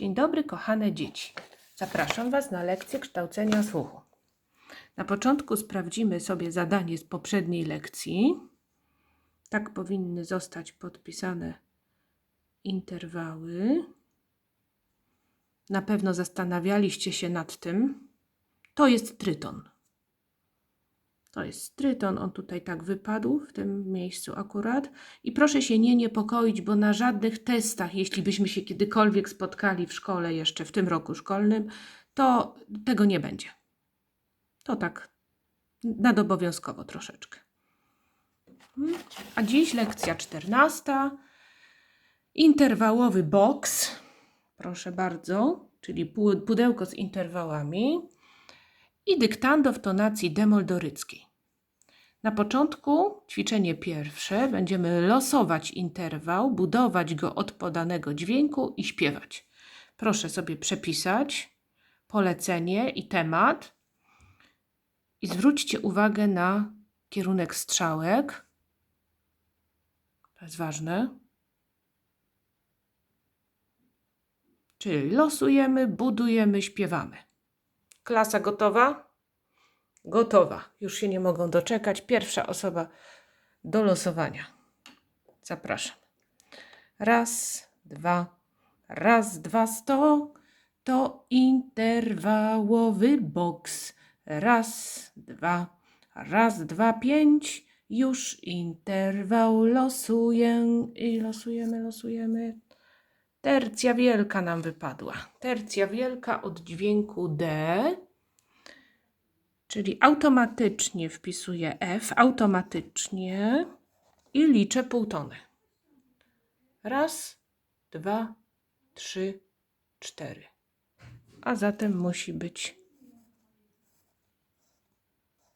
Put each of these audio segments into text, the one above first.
Dzień dobry, kochane dzieci. Zapraszam Was na lekcję kształcenia słuchu. Na początku sprawdzimy sobie zadanie z poprzedniej lekcji. Tak powinny zostać podpisane interwały. Na pewno zastanawialiście się nad tym. To jest tryton. To jest tryton, on tutaj tak wypadł w tym miejscu akurat. I proszę się nie niepokoić, bo na żadnych testach, jeśli byśmy się kiedykolwiek spotkali w szkole jeszcze w tym roku szkolnym, to tego nie będzie. To tak nadobowiązkowo troszeczkę. A dziś lekcja czternasta. Interwałowy boks. Proszę bardzo, czyli pu- pudełko z interwałami i dyktando w tonacji demoldoryckiej. Na początku ćwiczenie pierwsze będziemy losować interwał, budować go od podanego dźwięku i śpiewać. Proszę sobie przepisać polecenie i temat i zwróćcie uwagę na kierunek strzałek. To jest ważne. Czyli losujemy, budujemy, śpiewamy. Klasa gotowa? Gotowa. Już się nie mogą doczekać. Pierwsza osoba do losowania. Zapraszam. Raz, dwa, raz, dwa, sto. To interwałowy boks. Raz, dwa, raz, dwa, pięć. Już interwał losuję i losujemy, losujemy. Tercja wielka nam wypadła. Tercja wielka od dźwięku D, czyli automatycznie wpisuję F, automatycznie i liczę półtony. Raz, dwa, trzy, cztery. A zatem musi być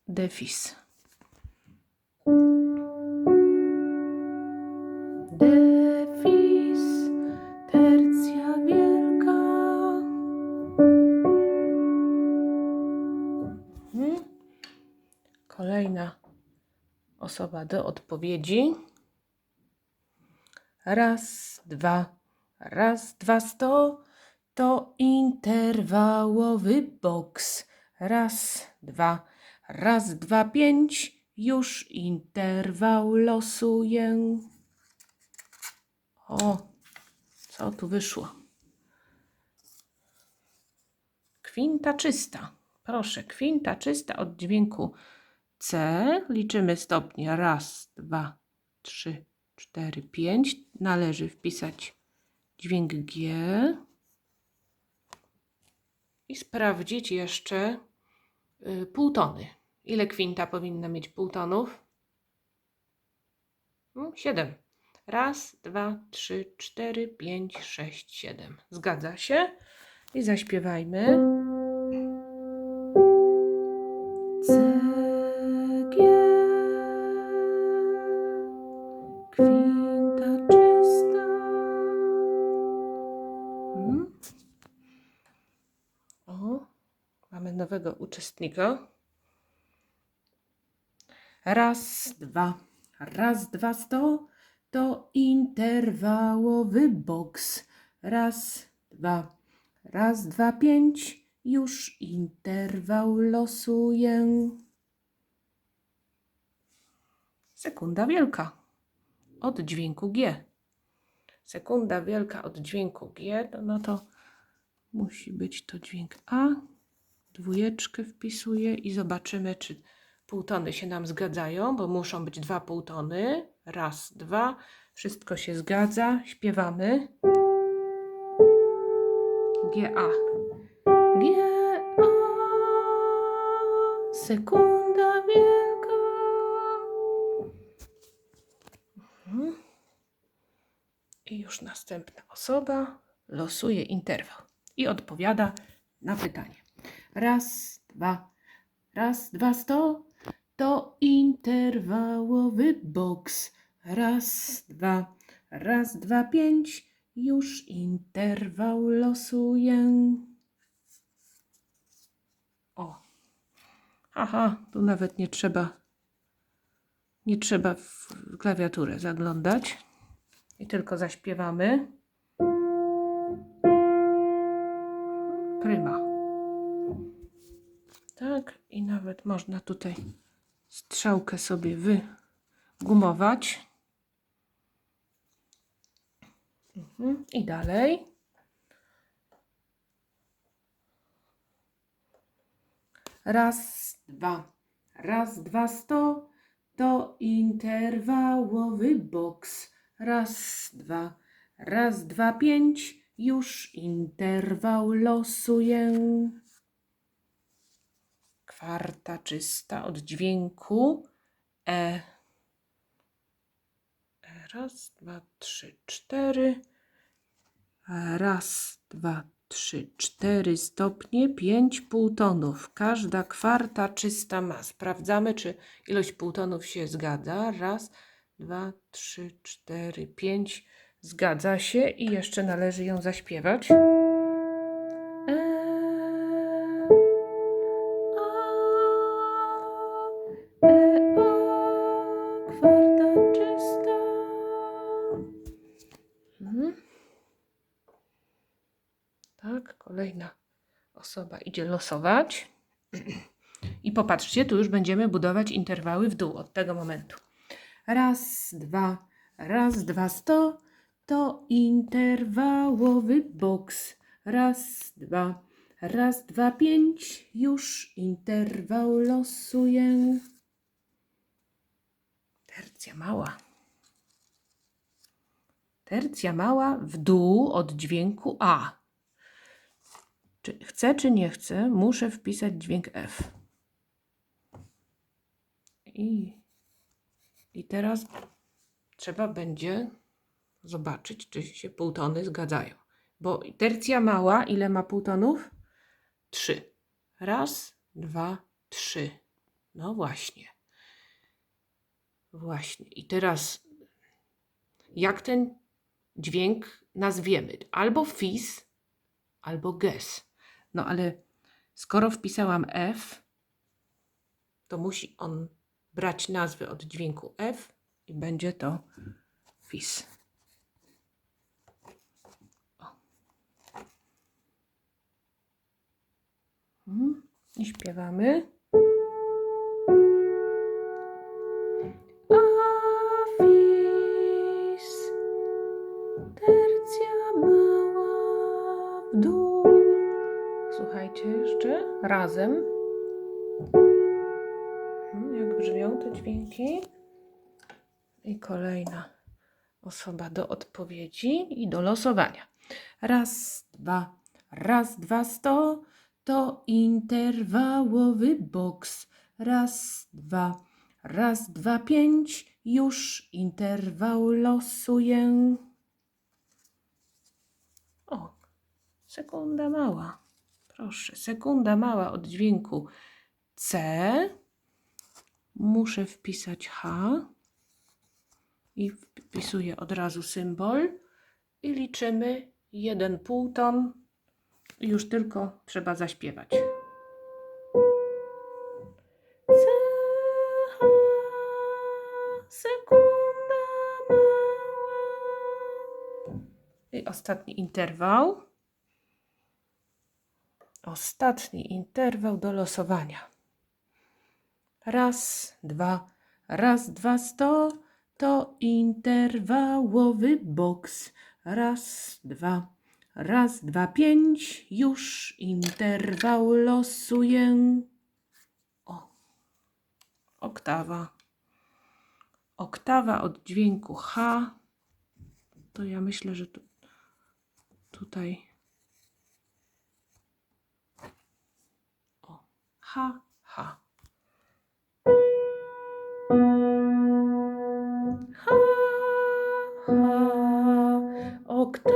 defis. Osoba do odpowiedzi. Raz, dwa, raz, dwa, sto. To interwałowy boks. Raz, dwa, raz, dwa, pięć. Już interwał losuję. O, co tu wyszło? Kwinta czysta. Proszę, kwinta czysta od dźwięku C. Liczymy stopnie. Raz, dwa, trzy, cztery, pięć. Należy wpisać dźwięk G. I sprawdzić jeszcze y, półtony. Ile kwinta powinna mieć półtonów? Mm, Siedem. Raz, dwa, trzy, cztery, pięć, sześć, siedem. Zgadza się. I zaśpiewajmy. Uczestnika. Raz, dwa, raz, dwa, sto. To interwałowy boks. Raz, dwa, raz, dwa, pięć. Już interwał losuję. Sekunda wielka od dźwięku G. Sekunda wielka od dźwięku G, no to musi być to dźwięk A. Dwójeczkę wpisuję i zobaczymy, czy półtony się nam zgadzają, bo muszą być dwa półtony. Raz, dwa. Wszystko się zgadza. Śpiewamy. G, A. G, A. Sekunda wielka. Mhm. I już następna osoba losuje interwał i odpowiada na pytanie. Raz, dwa, raz, dwa, sto. To interwałowy boks. Raz, dwa, raz, dwa, pięć. Już interwał losuję. O. Aha, tu nawet nie trzeba nie trzeba w klawiaturę zaglądać. I tylko zaśpiewamy. pryma. Tak, i nawet można tutaj strzałkę sobie wygumować. Mhm. I dalej. Raz, dwa. Raz, dwa, sto. To interwałowy boks. Raz, dwa. Raz, dwa, pięć. Już interwał losuję. Kwarta czysta od dźwięku E. E, Raz, dwa, trzy, cztery. Raz, dwa, trzy, cztery stopnie, pięć półtonów. Każda kwarta czysta ma. Sprawdzamy, czy ilość półtonów się zgadza. Raz, dwa, trzy, cztery, pięć. Zgadza się i jeszcze należy ją zaśpiewać. Osoba idzie losować. I popatrzcie, tu już będziemy budować interwały w dół od tego momentu. Raz, dwa, raz, dwa, sto. To interwałowy boks. Raz, dwa, raz, dwa, pięć. Już interwał losuję. Tercja mała. Tercja mała w dół od dźwięku A. Czy chcę, czy nie chcę, muszę wpisać dźwięk F. I, I teraz trzeba będzie zobaczyć, czy się półtony zgadzają. Bo tercja mała, ile ma półtonów? Trzy. Raz, dwa, trzy. No właśnie. Właśnie. I teraz jak ten dźwięk nazwiemy? Albo fis, albo ges. No ale skoro wpisałam F, to musi on brać nazwę od dźwięku F i będzie to fis. O. Mhm. I śpiewamy. Razem. Hmm, Jak brzmią te dźwięki? I kolejna osoba do odpowiedzi i do losowania. Raz, dwa, raz, dwa, sto. To interwałowy boks. Raz, dwa, raz, dwa, pięć. Już interwał losuję. O, sekunda mała. Proszę, sekunda mała od dźwięku C. Muszę wpisać H i wpisuję od razu symbol i liczymy jeden półton. I Już tylko trzeba zaśpiewać. C, H, sekunda mała. I ostatni interwał. Ostatni interwał do losowania. Raz, dwa, raz, dwa, sto. To interwałowy boks. Raz, dwa, raz, dwa, pięć. Już interwał losuję. O, oktawa. Oktawa od dźwięku H. To ja myślę, że tu, tutaj. H, H. Ha, ha, oktawa.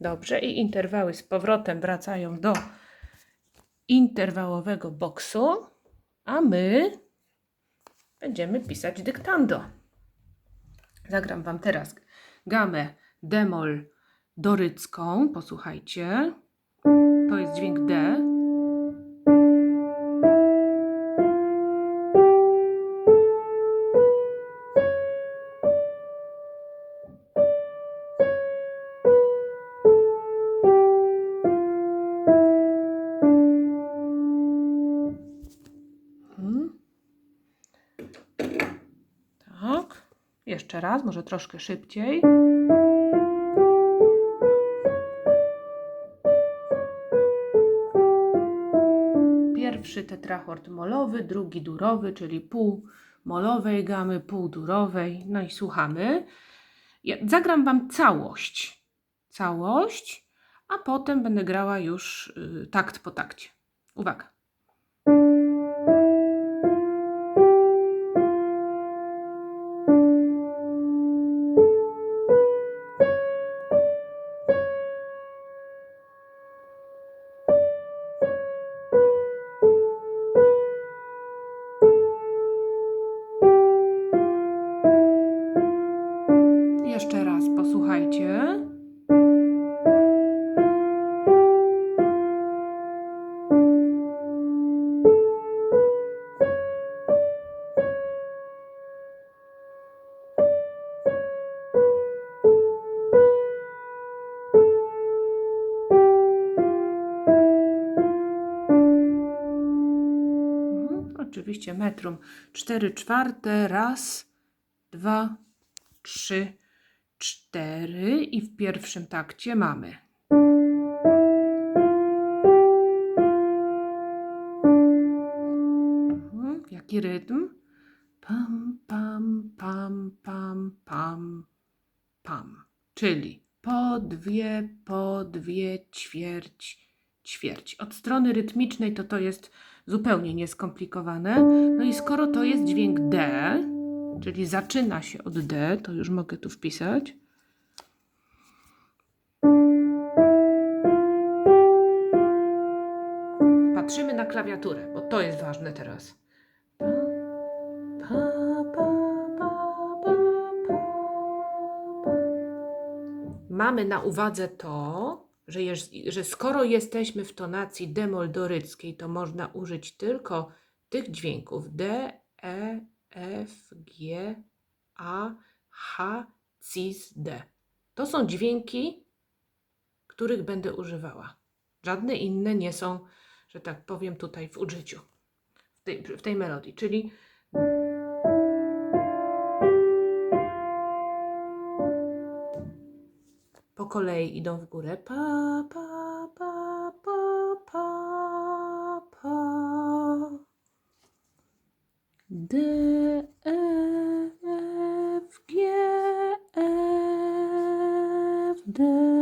Dobrze, i interwały z powrotem wracają do interwałowego boksu, a my będziemy pisać dyktando. Zagram Wam teraz gamę demol dorycką. Posłuchajcie. To jest dźwięk D. Hmm. Tak. Jeszcze raz, może troszkę szybciej. Pierwszy tetrachord molowy, drugi durowy, czyli pół molowej gamy, pół durowej. No i słuchamy. Ja zagram Wam całość. Całość, a potem będę grała już y, takt po takcie. Uwaga. 4 czwarte, raz, dwa, trzy, cztery i w pierwszym takcie mamy. Mhm, Jaki rytm? Pam, pam, pam, pam, pam, pam. Czyli po dwie, po dwie, ćwierć, ćwierć. Od strony rytmicznej to to jest zupełnie nieskomplikowane. No i skoro to jest dźwięk D, czyli zaczyna się od D, to już mogę tu wpisać. Patrzymy na klawiaturę, bo to jest ważne teraz. Mamy na uwadze to, że, jest, że skoro jesteśmy w tonacji demoldoryckiej, to można użyć tylko tych dźwięków D, E, F, G, A, H, Cis, D. To są dźwięki, których będę używała. Żadne inne nie są, że tak powiem, tutaj w użyciu, w tej, w tej melodii. Czyli kolei idą w górę. Pa, pa, pa, pa, pa, pa. D, E, F, G, F, D.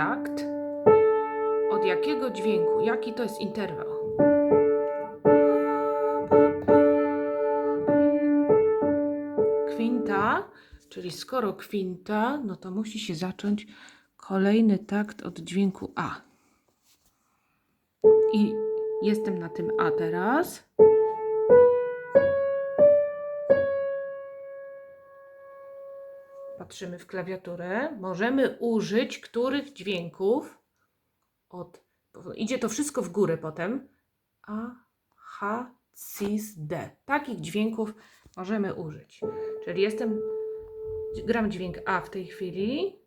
takt. Od jakiego dźwięku? Jaki to jest interwał? Kwinta, czyli skoro kwinta, no to musi się zacząć kolejny takt od dźwięku A. I jestem na tym A teraz. Patrzymy w klawiaturę. Możemy użyć których dźwięków od. Idzie to wszystko w górę potem. A, H, Cis, D. Takich dźwięków możemy użyć. Czyli jestem. Gram dźwięk A w tej chwili.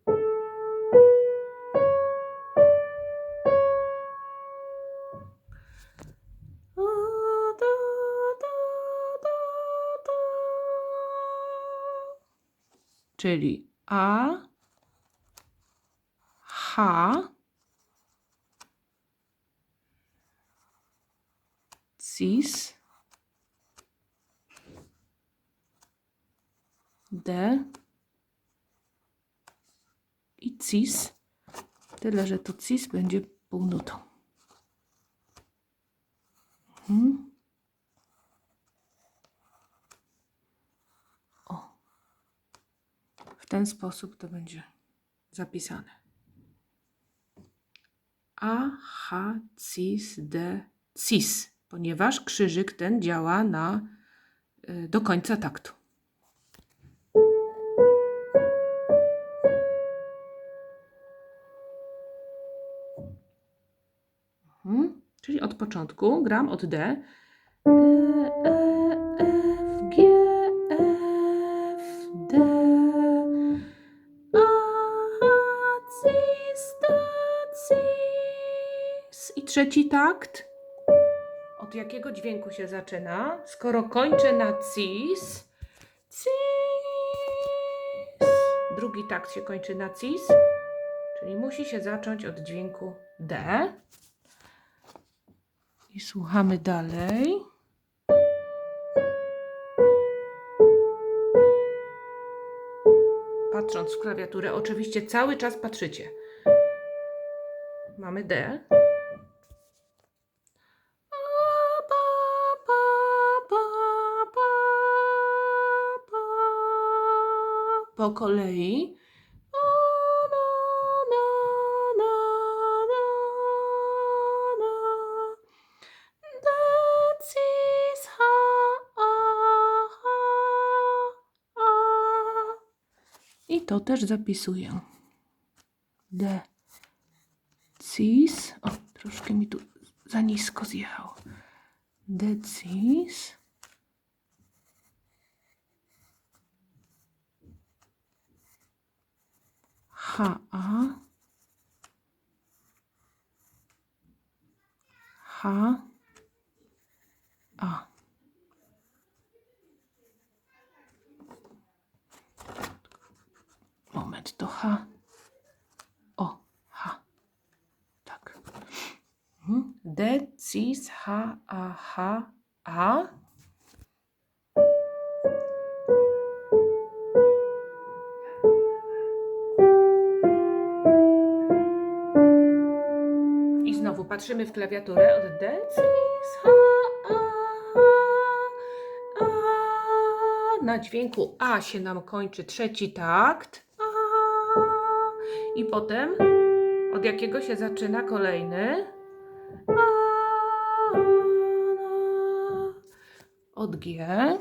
Czyli A, H, Cis, D i Cis. Tyle, że to Cis będzie półnutą. Mhm. W ten sposób to będzie zapisane. A, H, Cis, D, Cis, ponieważ krzyżyk ten działa na, y, do końca taktu. Mhm. Czyli od początku gram od D. D, trzeci takt. Od jakiego dźwięku się zaczyna? Skoro kończę na cis, cis. Drugi takt się kończy na cis, czyli musi się zacząć od dźwięku D. I słuchamy dalej. Patrząc w klawiaturę, oczywiście cały czas patrzycie. Mamy D. Po kolei. I to też zapisuję. D. Cis. O, troszkę mi tu za nisko zjechał. Decis. H, A. H, A. Moment, to H. O, H. Tak. Mhm. D, cis, H, A, H, A. patrzymy w klawiaturę od D, cis, H, A, A. Na dźwięku A się nam kończy trzeci takt. A. I potem od jakiego się zaczyna kolejny? A, Od G. G.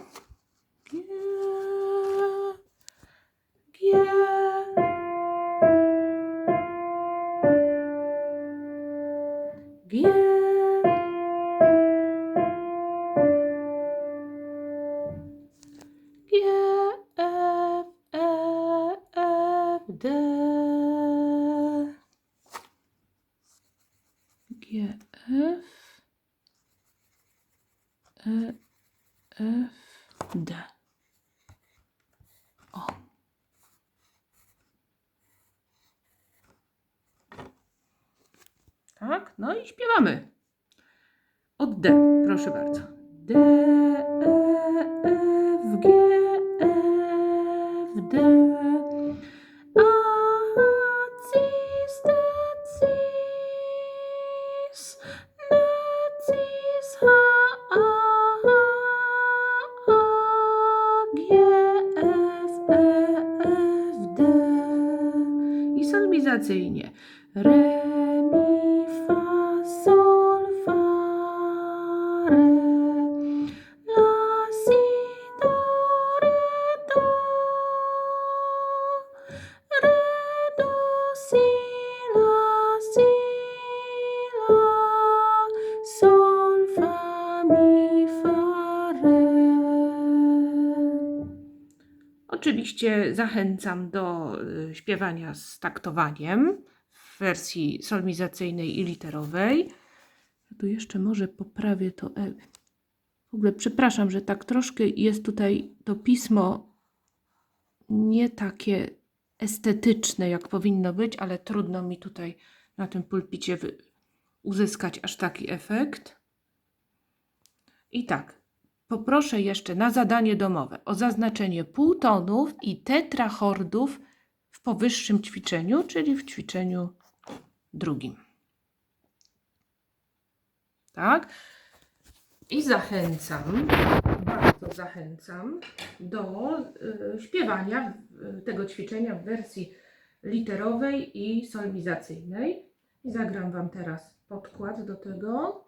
Oczywiście zachęcam do y, śpiewania z taktowaniem w wersji solmizacyjnej i literowej. Ja tu jeszcze może poprawię to. E. W ogóle przepraszam, że tak troszkę jest tutaj to pismo nie takie estetyczne, jak powinno być, ale trudno mi tutaj na tym pulpicie uzyskać aż taki efekt. I tak, poproszę jeszcze na zadanie domowe o zaznaczenie półtonów i tetrachordów w powyższym ćwiczeniu, czyli w ćwiczeniu drugim. Tak? I zachęcam, bardzo zachęcam do y, śpiewania tego ćwiczenia w wersji literowej i solmizacyjnej. I zagram Wam teraz podkład do tego.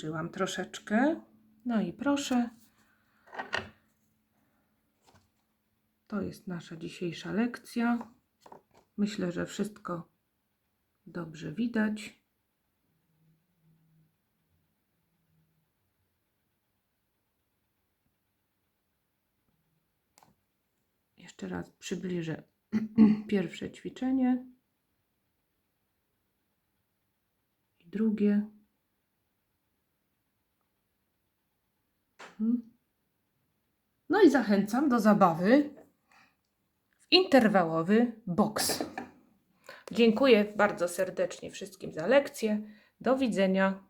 Przedłużyłam troszeczkę. No i proszę. To jest nasza dzisiejsza lekcja. Myślę, że wszystko dobrze widać. Jeszcze raz przybliżę pierwsze ćwiczenie i drugie. No i zachęcam do zabawy w interwałowy boks. Dziękuję bardzo serdecznie wszystkim za lekcję. Do widzenia.